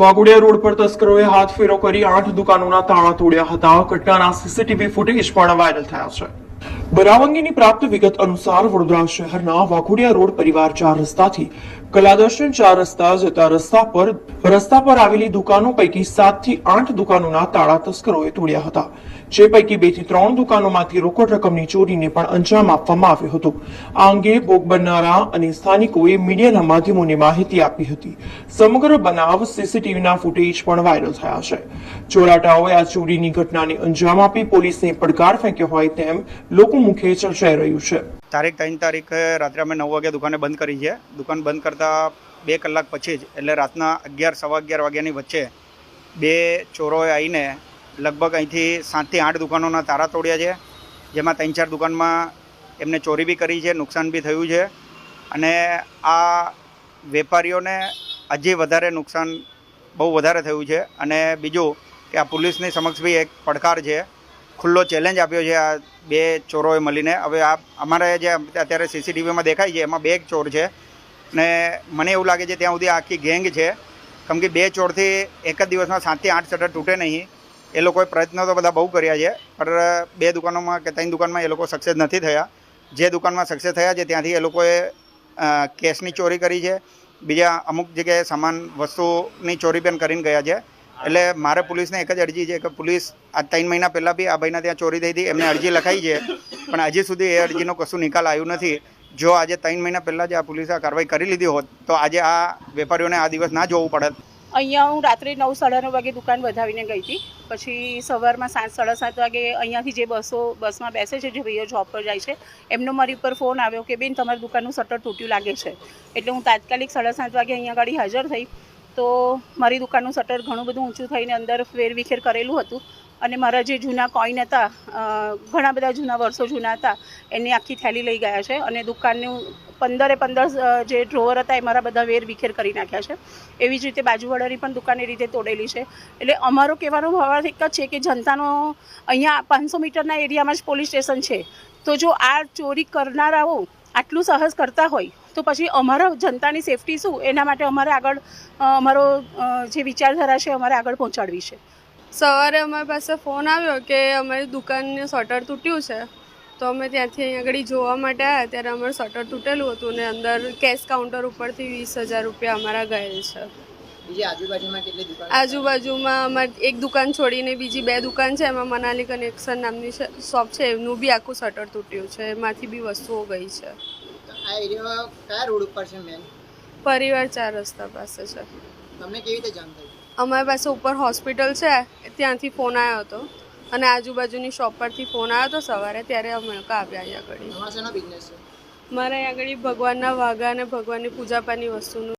Waghodia road પર તસ્કરોએ હાથ ફેરો કરી આઠ દુકાનોના તાળા તોડ્યા હતા. ઘટનાના સીસીટીવી ફૂટેજ પણ વાયરલ થયા છે. બનાવ પ્રાપ્ત વિગત અનુસાર વડોદરા શહેરના વાઘોડિયા રોડ પરિવાર ચાર રસ્તાથી કલાદર્શન ચાર રસ્તા જતા રસ્તા પર રસ્તા પર આવેલી દુકાનો પૈકી સાતથી આઠ દુકાનોના તાળા તસ્કરોએ તોડ્યા હતા, જે પૈકી બેથી ત્રણ દુકાનોમાંથી રોકડ રકમની ચોરીને પણ અંજામ આપવામાં આવ્યો હતો. આ અંગે ભોગ બનનારા અને સ્થાનિકોએ મીડિયાના માધ્યમોને માહિતી આપી હતી. સમગ્ર બનાવ સીસીટીવીના ફૂટેજ પણ વાયરલ થયા છે. ચોરાટાઓએ આ ચોરીની ઘટનાને અંજામ આપી પોલીસને પડકાર ફેંક્યો હોય તેમ લોકો મુખે ચર્ચાઈ રહ્યું છે. તારીખ ત્રણ તારીખે રાત્રે અમે નવ વાગ્યા દુકાને બંધ કરી છે. દુકાન બંધ કરતાં બે કલાક પછી જ, એટલે રાતના અગિયાર, સવા અગિયાર વાગ્યાની વચ્ચે બે ચોરોએ આવીને લગભગ અહીંથી સાતથી આઠ દુકાનોના તારા તોડ્યા છે. જેમાં ત્રણ ચાર દુકાનમાં એમને ચોરી બી કરી છે, નુકસાન બી થયું છે. અને આ વેપારીઓને હજી વધારે નુકસાન, બહુ વધારે થયું છે. અને બીજું કે આ પોલીસની સમક્ષ બી એક પડકાર છે ખુલ્લો ચેલેન્જ આપ્યો છે આ બે ચોરોએ મળીને. હવે આ અમારે જે અત્યારે સીસીટીવીમાં દેખાય છે, એમાં બે ચોર છે. ને મને એવું લાગે છે ત્યાં સુધી આખી ગેંગ છે. કેમ કે બે ચોરથી એક જ દિવસમાં સાતથી આઠ શટર તૂટે નહીં. એ લોકોએ પ્રયત્નો તો બધા બહુ કર્યા છે, પણ બે દુકાનોમાં કે ત્રણ દુકાનમાં એ લોકો સક્સેસ નથી થયા. જે દુકાનમાં સક્સેસ થયા છે ત્યાંથી એ લોકોએ કેશની ચોરી કરી છે. બીજા અમુક જગ્યાએ સામાન, વસ્તુની ચોરી પણ કરીને ગયા છે. એટલે મારે પોલીસને એક જ અરજી છે કે પોલીસ આ ત્રણ મહિના પહેલાં બી આ ભાઈના ત્યાં ચોરી થઈ હતી, એમને અરજી લખાઈ છે, પણ હજી સુધી એ અરજીનો કશું નિકાલ આવ્યું નથી. જો આજે ત્રણ મહિના પહેલાં જ આ પોલીસે આ કાર્યવાહી કરી લીધી હોત, તો આજે આ વેપારીઓને આ દિવસ ના જોવું પડત. અહીંયા હું રાત્રે નવ સાડા નવ વાગે દુકાન વધાવીને ગઈ હતી. પછી સવારમાં સાત સાડા સાત વાગે અહીંયાથી જે બસો, બસમાં બેસે છે, જે ભાઈઓ જોબ પર જાય છે, એમનો મારી ઉપર ફોન આવ્યો કે, બેન, તમારી દુકાનનું શટર તૂટ્યું લાગે છે. એટલે હું તાત્કાલિક સાડા સાત વાગે અહીંયા ગાડી હાજર થઈ. તો મારી દુકાનનું શટર ઘણું બધું ઊંચું થઈને અંદર વેરવિખેર કરેલું હતું. અને મારા જે જૂના કોઈન હતા ઘણા બધા જૂના વર્ષો જૂના હતા, એની આખી થેલી લઈ ગયા છે અને દુકાનનું પંદરે પંદર જે ડ્રોવર હતા એ મારા બધા વેર વિખેર કરી નાખ્યા છે. એવી જ રીતે બાજુવાળાની પણ દુકાન એ રીતે તોડેલી છે. એટલે અમારો કહેવાનો ભાવ એક જ છે કે જનતાનો અહીંયા પાંચસો મીટરના એરિયામાં જ પોલીસ સ્ટેશન છે. તો જો આ ચોરી કરનારાઓ આટલું સાહસ કરતા હોય તો પછી અમારા જનતાની સેફટી શું? એના માટે અમારે આગળ અમારો જે વિચારધારા છે અમારે આગળ પહોંચાડવી છે. સવારે અમારી પાસે ફોન આવ્યો કે અમારી દુકાનનું શટર તૂટ્યું છે. તો અમે ત્યાંથી અહીં આગળ જોવા માટે આવ્યા ત્યારે અમારું શટર તૂટેલું હતું ને અંદર કેશ કાઉન્ટર ઉપરથી વીસ હજાર રૂપિયા અમારા ગયેલ છે. બીજી આજુબાજુમાં કેટલી આજુબાજુમાં અમારી એક દુકાન છોડીને બીજી બે દુકાન છે એમાં મનાલી કનેક્શન નામની શોપ છે એમનું બી આખું શટર તૂટ્યું છે એમાંથી બી વસ્તુઓ ગઈ છે. આ એરિયા કયા રોડ ઉપર છે મેન પરિવાર ચાર રસ્તા પાસે છે. તમને કેવી રીતે જાણ થઈ? અમારી પાસે ઉપર હોસ્પિટલ છે ત્યાંથી ફોન આવ્યો હતો. અને આજુબાજુની શોપ પરથી ફોન આવ્યો હતો સવારે ત્યારે અમે લોકો આવ્યા અહીંયા આગળ. મારા બિઝનેસ છે? મારે અહીં આગળ ભગવાનના વાઘા અને ભગવાનની પૂજા પાની વસ્તુનું